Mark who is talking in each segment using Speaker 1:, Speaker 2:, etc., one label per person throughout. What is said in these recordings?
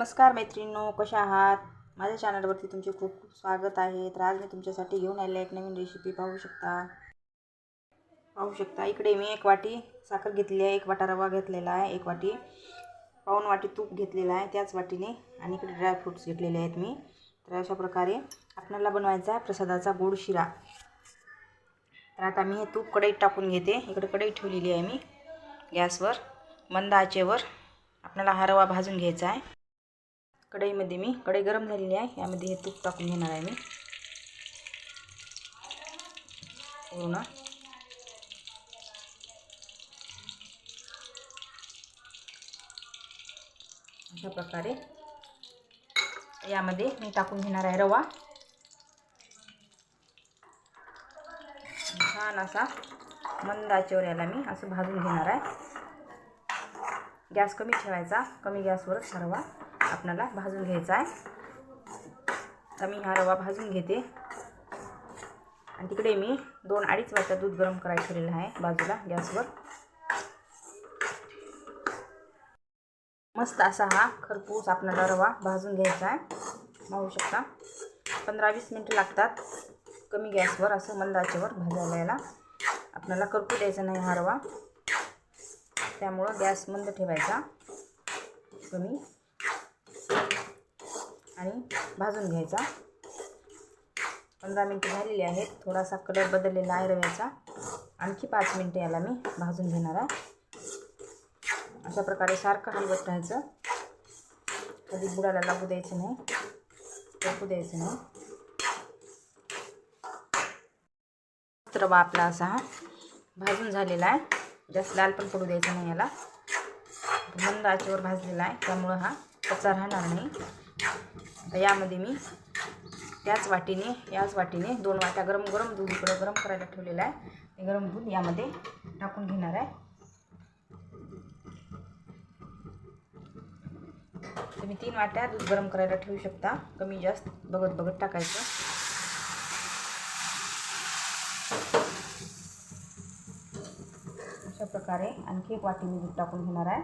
Speaker 1: नमस्कार मैत्रिणींनो कशा आहात? माझ्या चॅनलवरती तुमचे खूप खूप स्वागत आहे. तर आज मी तुमच्यासाठी घेऊन आलेला एक नवीन रेसिपी पाहू शकता. पाहू शकता. इकडे मी एक वाटी साखर घेतली आहे एक वाटा रवा घेतलेला आहे एक वाटी पाऊन वाटी तूप घेतलेला आहे त्याच वाटीने आणि इकडे ड्रायफ्रूट्स घेतलेले आहेत मी. तर अशा प्रकारे आपल्याला बनवायचा आहे प्रसादाचा गोड शिरा. तर आता मी हे तूप कढईत टाकून घेते. इकडे कढई ठेवलेली आहे मी. गॅसवर मंद आचेवर आपल्याला हा रवा भाजून घ्यायचा आहे. कढईमध्ये मी कढई गरम झालेली आहे. यामध्ये हे तूप टाकून घेणार आहे मी. पूर्ण अशा प्रकारे यामध्ये मी टाकून घेणार आहे रवा. छान असा मंद आचेवर याला मी असं भाजून घेणार आहे. गॅस कमी ठेवायचा. कमी गॅसवरच हा रवा. आपल्याला भाजून घ्यायचा आहे. तर मी हा रवा भाजून घेते. आणि तिकडे मी दोन अडीच वाजता दूध गरम करायला ठेवलेलं आहे बाजूला गॅसवर. मस्त असा हा खरपूस आपल्याला रवा भाजून घ्यायचा आहे. पाहू शकता. पंधरा वीस मिनटं लागतात कमी गॅसवर असं मंदाच्यावर भाजायला. यायला आपल्याला करपू द्यायचा नाही हा रवा. त्यामुळं गॅस मंद ठेवायचा. कमी आणि भाजून घ्यायचा. पंधरा मिनटं झालेली आहेत. थोडासा कलर बदललेला आहे रव्याचा. आणखी पाच मिनटं याला मी भाजून घेणार आहे. अशा प्रकारे सारखं हलवत राहायचं. कधी बुडाला लागू द्यायचं नाही. टाकू द्यायचं नाही. रवा आपला असा हा भाजून झालेला आहे. जास्त लाल पण पडू द्यायचं नाही याला. मंद आचेवर भाजलेला आहे. त्यामुळं हा कच्चा राहणार नाही. आता यामध्ये मी त्याच वाटीने याच वाटीने दोन वाट्या गरम गरम दूध इकडं गरम करायला ठेवलेलं आहे. ते गरम दूध यामध्ये टाकून घेणार आहे. तुम्ही तीन वाट्या दूध गरम करायला ठेवू शकता. कमी जास्त बघत बघत टाकायचं. अशा प्रकारे आणखी एक वाटी मी दूध टाकून घेणार आहे.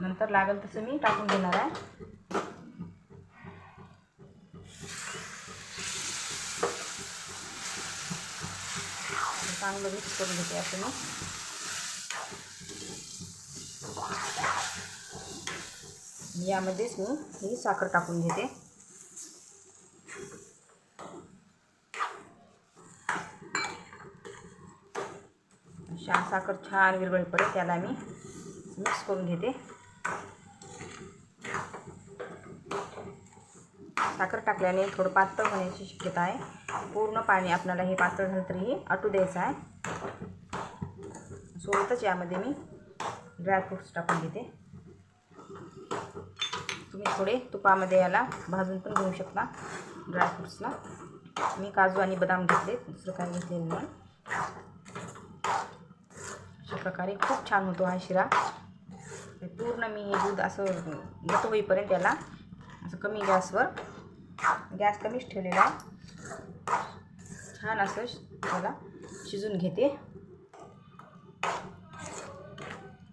Speaker 1: नंतर लागेल तसं मी टाकून घेणार आहे. चांगलं मिक्स करून घेते असं मी. यामध्येच मी ही साखर टाकून घेते. शा साखर छान विरघळीपर्यंत त्याला मी मिक्स करून घेते. साखर टाकल्याने थोडं पातळ होण्याची शक्यता आहे. पूर्ण पाणी आपल्याला हे पातळ झालं तरीही आटू द्यायचं आहे. सोबतच यामध्ये मी ड्रायफ्रूट्स टाकून घेते तुम्ही थोडे तुपामध्ये याला भाजून पण घेऊ शकता. ड्रायफ्रूट्सला मी काजू आणि बदाम घेतले दुसरं काही घेतलेलं नाही. अशा प्रकारे खूप छान होतो हा शिरा. पूर्ण मी हे दूध असं गत होईपर्यंत याला असं कमी गॅसवर गॅस कमीच ठेवलेला. छान असं त्याला शिजून घेते.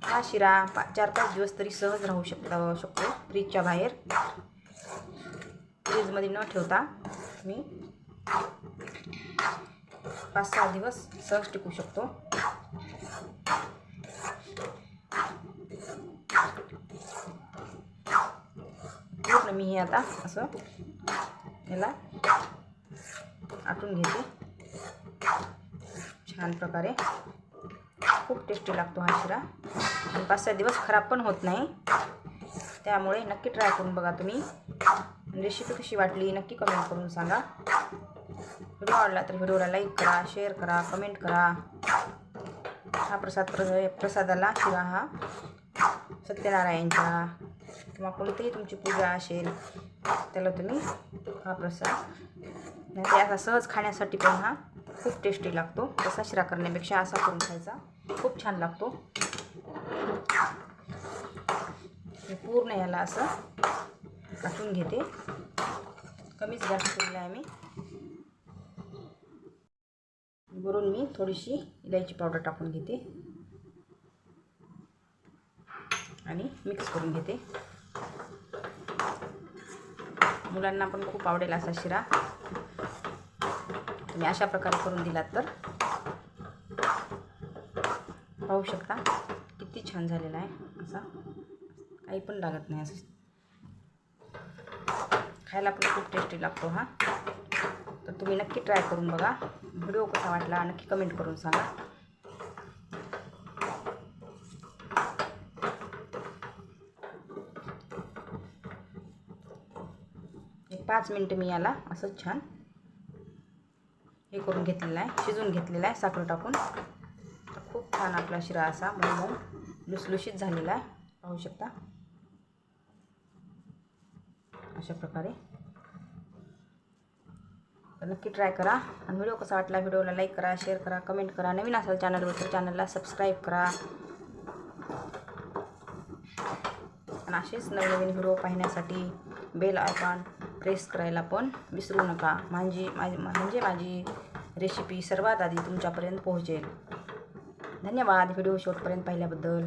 Speaker 1: हा शिरा पा चार पाच दिवस तरी सहज राहू शक शकतो फ्रीजच्या बाहेर. फ्रीजमध्ये न ठेवता मी पाच सहा दिवस सहज टिकू शकतो. पूर्ण मी हे आता असं याला आटून घेते छान प्रकारे खूप टेस्टी लागतो हा शिरा आणि पाच सहा दिवस खराब पण होत नाही त्यामुळे नक्की ट्राय करून बघा तुम्ही रेसिपी कशी वाटली नक्की कमेंट करून सांगा व्हिडिओ आवडला तर व्हिडिओला लाईक करा शेअर करा कमेंट करा हा प्रसाद प्र प्रसादाला शिरा हा सत्यनारायणचा किंवा कोणतीही तुमची पूजा असेल त्याला तुम्ही हा प्रसाद. नाही ते असा सहज खाण्यासाठी पण हा खूप टेस्टी लागतो. तसा शिरा करण्यापेक्षा असा करून खायचा. खूप छान लागतो. पूर्ण याला असं काटून घेते. कमीच गॅस केलेला आहे मी. वरून मी थोडीशी इलायची पावडर टाकून घेते. आणि मिक्स करून घेते. मुलांना पण खूप आवडेल असा शिरा. तुम्ही अशा प्रकारे करून दिलात तर. पाहू शकता किती छान झालेला आहे असा. काही पण लागत नाही असं. खायला पण खूप टेस्टी लागतो हा. तर तुम्ही नक्की ट्राय करून बघा. व्हिडिओ कसा वाटला नक्की कमेंट करून सांगा एक पाच मिनटं मी याला असं छान हे करून घेतलेलं आहे शिजून घेतलेलं आहे साखर टाकून. तर खूप छान आपला शिरा असा मऊ मऊ लुसलुशीत झालेला आहे पाहू शकता. अशा प्रकारे. नक्की ट्राय करा आणि व्हिडिओ कसा वाटला व्हिडिओला लाईक करा शेअर करा कमेंट करा. नवीन असाल चॅनलवर तर चॅनलला सबस्क्राईब करा. आणि असेच नवनवीन व्हिडिओ पाहण्यासाठी बेल आयकॉन प्रेस करायला पण विसरू नका. म्हणजे माझी म्हणजे माझी रेसिपी सर्वात आधी तुमच्यापर्यंत पोहोचेल. धन्यवाद. व्हिडिओ शॉर्टपर्यंत पाहिल्याबद्दल.